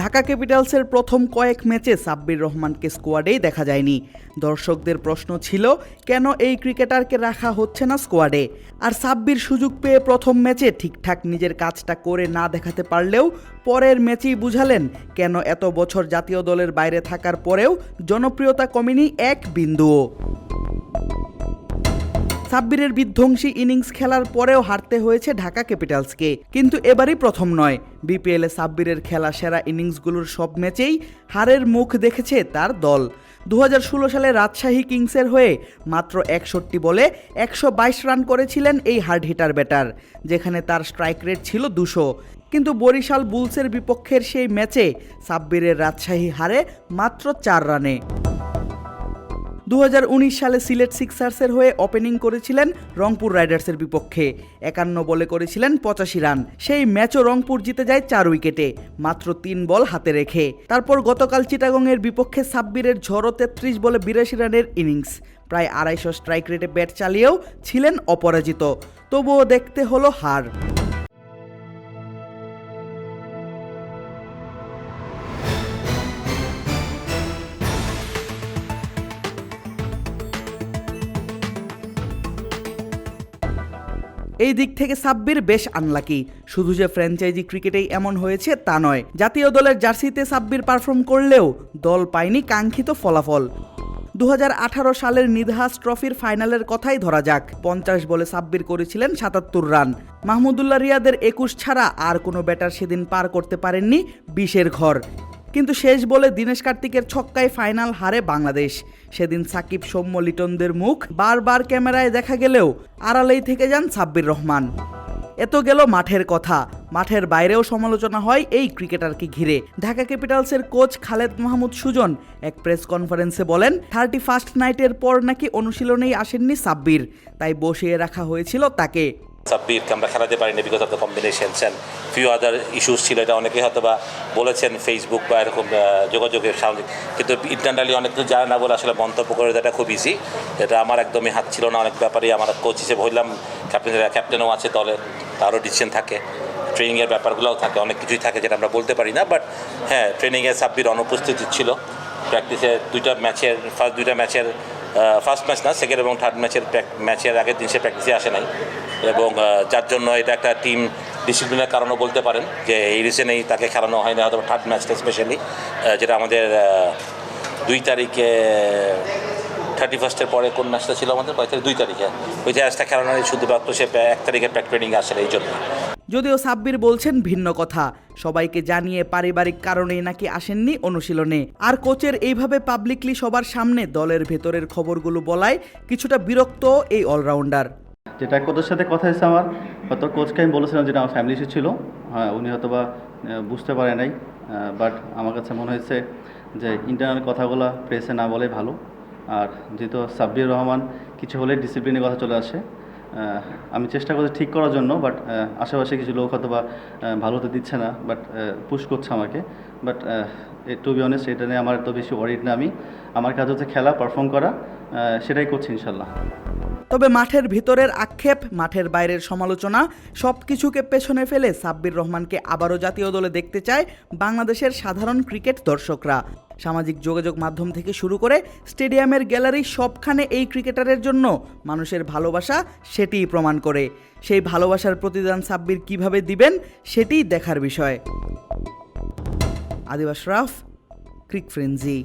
ঢাকা ক্যাপিটালসের প্রথম কয়েক ম্যাচে সাব্বির রহমানকে স্কোয়াডেই দেখা যায়নি। দর্শকদের প্রশ্ন ছিল, কেন এই ক্রিকেটারকে রাখা হচ্ছে না স্কোয়াডে? আর সাব্বির সুযোগ পেয়ে প্রথম ম্যাচে ঠিকঠাক নিজের কাজটা করে না দেখাতে পারলেও পরের ম্যাচেই বুঝালেন, কেন এত বছর জাতীয় দলের বাইরে থাকার পরেও জনপ্রিয়তা কমেনি এক বিন্দুও। সাব্বিরের বিধ্বংসী ইনিংস খেলার পরেও হারতে হয়েছে ঢাকা ক্যাপিটালসকে। কিন্তু এবারই প্রথম নয়। বিপিএলে সাব্বিরের খেলা সেরা ইনিংসগুলোর সব ম্যাচেই হারের মুখ দেখেছে তার দল। দু হাজার ষোলো সালে রাজশাহী কিংসের হয়ে মাত্র একষট্টি বলে একশো বাইশ রান করেছিলেন এই হার্ড হিটার ব্যাটার, যেখানে তার স্ট্রাইক রেট ছিল দুশো। কিন্তু বরিশাল বুলসের বিপক্ষের সেই ম্যাচে সাব্বিরের রাজশাহী হারে মাত্র চার রানে। দু হাজার উনিশ সালে সিলেট সিক্সার্সের হয়ে ওপেনিং করেছিলেন রংপুর রাইডার্সের বিপক্ষে। একান্ন বলে করেছিলেন পঁচাশি রান। সেই ম্যাচও রংপুর জিতে যায় চার উইকেটে, মাত্র তিন বল হাতে রেখে। তারপর গতকাল চিটাগংয়ের বিপক্ষে সাব্বিরের ঝড়ো তেত্রিশ বলে বিরাশি রানের ইনিংস। প্রায় আড়াইশো স্ট্রাইক রেটে ব্যাট চালিয়েও ছিলেন অপরাজিত। তবুও দেখতে হলো হার। এই দিক থেকে সাব্বির বেশ আনলাকি শুধু যে ফ্র্যাঞ্চাইজি ক্রিকেটেই এমন হয়েছে তা নয়, জাতীয় দলের জার্সিতে সাব্বির পারফর্ম করলেও দল পায়নি কাঙ্ক্ষিত ফলাফল। দু হাজার আঠারো সালের নিদহাস ট্রফির ফাইনালের কথাই ধরা যাক। পঞ্চাশ বলে সাব্বির করেছিলেন সাতাত্তর রান। মাহমুদুল্লাহ রিয়াদের একুশ ছাড়া আর কোনো ব্যাটার সেদিন পার করতে পারেননি বিশের ঘর। কিন্তু শেষ বলে দীনেশ কার্তিকের ছক্কায় ফাইনাল হারে বাংলাদেশ। সেদিন সাকিব সৌম্য লিটনদের মুখ বারবার ক্যামেরায় দেখা গেলেও আড়ালেই থেকে যান সাব্বির রহমান। এত গেল মাঠের কথা। মাঠের বাইরেও সমালোচনা হয় এই ক্রিকেটারকে ঘিরে। ঢাকা ক্যাপিটালসের কোচ খালেদ মাহমুদ সুজন এক প্রেস কনফারেন্সে বলেন, থার্টি ফার্স্ট নাইটের পর নাকি অনুশীলনেই আসেননি সাব্বির। তাই বসিয়ে রাখা হয়েছিল তাকে। সাব্বিরকে আমরা খেলাতে পারিনি because of the combinations and few other issues ছিল। এটা অনেকেই হয়তো বা বলেছেন ফেসবুক বা এরকম যোগাযোগের সামাজিক কিন্তু ইন্টারনালি অনেক কিছু জানে না বলে আসলে মন্তব্য করে দেওয়াটা খুব ইজি এটা আমার একদমই হাত ছিল না, অনেক ব্যাপারেই আমার কোচ হিসেবে হইলাম। ক্যাপ্টেন ক্যাপ্টেনও আছে দলে, তারও ডিসিশন থাকে। ট্রেনিংয়ের ব্যাপারগুলোও থাকে, অনেক কিছুই থাকে যেটা আমরা বলতে পারি না বাট হ্যাঁ ট্রেনিংয়ে সাব্বির অনুপস্থিতি ছিল। প্র্যাকটিসে দুইটা ম্যাচের ফার্স্ট দুইটা ম্যাচের ফার্স্ট ম্যাচ না সেকেন্ড এবং থার্ড ম্যাচের ম্যাচের আগের দিন সে প্র্যাকটিসে আসে নাই। এবং যার জন্য এটা একটা টিম ডিসিপ্লিনের কারণও বলতে পারেন যে এই রিজনেই তাকে খেলানো হয়নি হয়তো থার্ড ম্যাচটা স্পেশালি যেটা আমাদের দুই তারিখে থার্টি ফার্স্টের পরে কোন ম্যাচটা ছিল আমাদের? তারিখ দুই তারিখে। ওই যে ম্যাচটা খেলানো হয়নি শুধুমাত্র সে এক তারিখে প্র্যাক ট্রেনিং আসলে এই জন্য। যদিও সাব্বির বলছেন ভিন্ন কথা। সবাইকে জানিয়ে পারিবারিক কারণে নাকি আসেননি অনুশীলনে। আর কোচের এইভাবে পাবলিকলি সবার সামনে দলের ভেতরের খবরগুলো বলায় কিছুটা বিরক্ত এই অলরাউন্ডার যেটা কোচের সাথে কথা হয়েছে আমার হয়তো কোচকে আমি বলেছিলাম যেটা আমার ফ্যামিলি ইস্যু ছিল। হ্যাঁ উনি হয়তো বা বুঝতে পারে নাই বাট আমার কাছে মনে হয়েছে যে ইন্টারনাল কথাগুলো প্রেসে না বলে ভালো। আর যেহেতু সাব্বির রহমান কিছু হলে ডিসিপ্লিনের কথা চলে আসে আমি চেষ্টা করছি ঠিক করার জন্য বাট আশেপাশে কিছু লোক হয়তো বা ভালো হতে দিচ্ছে না বাট পুশ করছে আমাকে বাট টু বি অনেস্ট এটা নিয়ে আমার এত বেশি ওয়ারিড না আমি। আমার কাজ হচ্ছে খেলা পারফর্ম করা সেটাই করছি ইনশাল্লাহ। তবে মাঠের ভিতরের আক্ষেপ, মাঠের বাইরের সমালোচনা সব কিছুকে পেছনে ফেলে সাব্বির রহমানকে আবারও জাতীয় দলে দেখতে চায় বাংলাদেশের সাধারণ ক্রিকেট দর্শকরা। সামাজিক যোগাযোগ মাধ্যম থেকে শুরু করে স্টেডিয়ামের গ্যালারি সবখানে এই ক্রিকেটারের জন্য মানুষের ভালোবাসা সেটিই প্রমাণ করে। সেই ভালোবাসার প্রতিদান সাব্বির কীভাবে দিবেন সেটিই দেখার বিষয়। আদিবাস রাফ, ক্রিক ফ্রেন্সি।